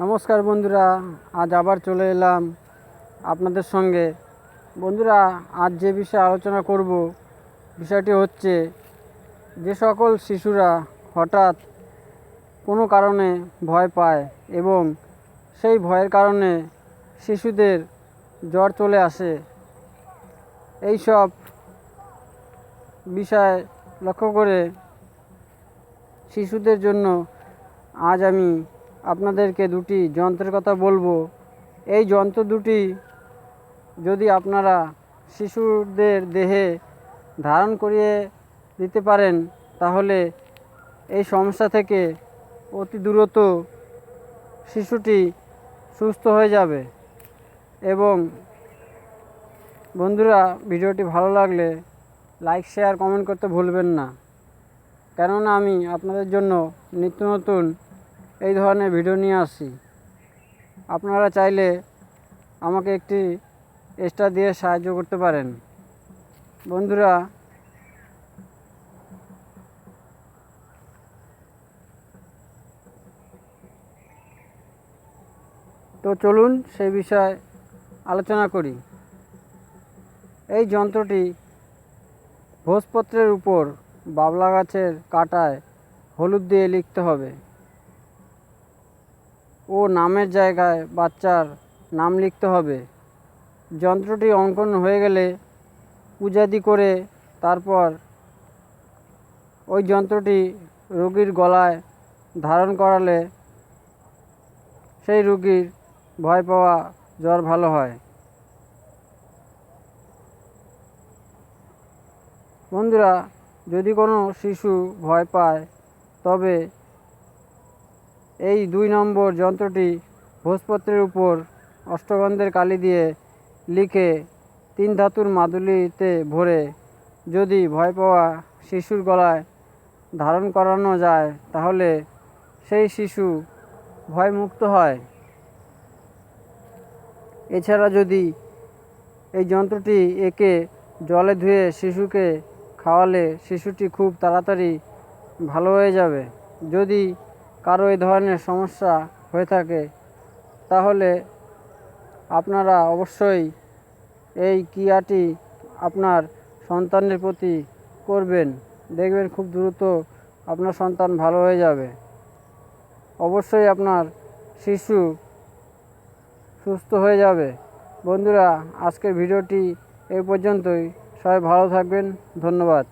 নমস্কার বন্ধুরা, আজ আবার চলে এলাম আপনাদের সঙ্গে। বন্ধুরা, আজ যে বিষয়ে আলোচনা করব, বিষয়টি হচ্ছে যে সকল শিশুরা হঠাৎ কোনো কারণে ভয় পায় এবং সেই ভয়ের কারণে শিশুদের জ্বর চলে আসে, এই সব বিষয় লক্ষ্য করে শিশুদের জন্য আজ আমি আপনাদেরকে দুটি যন্ত্রের কথা বলব। এই যন্ত্র দুটি যদি আপনারা শিশুদের দেহে ধারণ করিয়ে দিতে পারেন, তাহলে এই সমস্যা থেকে অতি দ্রুত শিশুটি সুস্থ হয়ে যাবে। এবং বন্ধুরা, ভিডিওটি ভালো লাগলে লাইক, শেয়ার, কমেন্ট করতে ভুলবেন না। কেননা আমি আপনাদের জন্য নিত্য নতুন এই ধরনের ভিডিও নিয়ে আসি আপনারা চাইলে আমাকে একটি এক্সট্রা দিয়ে সাহায্য করতে পারেন। বন্ধুরা, তো চলুন সেই বিষয়ে আলোচনা করি। এই যন্ত্রটি ভোজপত্রের উপর বাবলা গাছের কাঁটায় হলুদ দিয়ে লিখতে হবে। ও নামের জায়গায় বাচ্চার নাম লিখতে হবে। যন্ত্রটি অঙ্কন হয়ে গেলে পূজাদি করে তারপর ওই যন্ত্রটি রোগীর গলায় ধারণ করালে সেই রোগীর ভয় পাওয়া জ্বর ভালো হয়। বন্ধুরা, যদি কোনো শিশু ভয় পায়, তবে এই দুই নম্বর যন্ত্রটি ভোজপত্রের উপর অষ্টগন্ধের কালি দিয়ে লিখে তিন ধাতুর মাদুলিতে ভরে যদি ভয় পাওয়া শিশুর গলায় ধারণ করানো যায়, তাহলে সেই শিশু ভয়মুক্ত হয়। এছাড়া যদি এই যন্ত্রটি একে জলে ধুয়ে শিশুকে খাওয়ালে, শিশুটি খুব তাড়াতাড়ি ভালো হয়ে যাবে। যদি কারও এই ধরনের সমস্যা হয়ে থাকে, তাহলে আপনারা অবশ্যই এই ক্রিয়াটি আপনার সন্তানের প্রতি করবেন। দেখবেন খুব দ্রুত আপনার সন্তান ভালো হয়ে যাবে। অবশ্যই আপনার শিশু সুস্থ হয়ে যাবে। বন্ধুরা, আজকের ভিডিওটি এই পর্যন্তই। সবাই ভালো থাকবেন। ধন্যবাদ।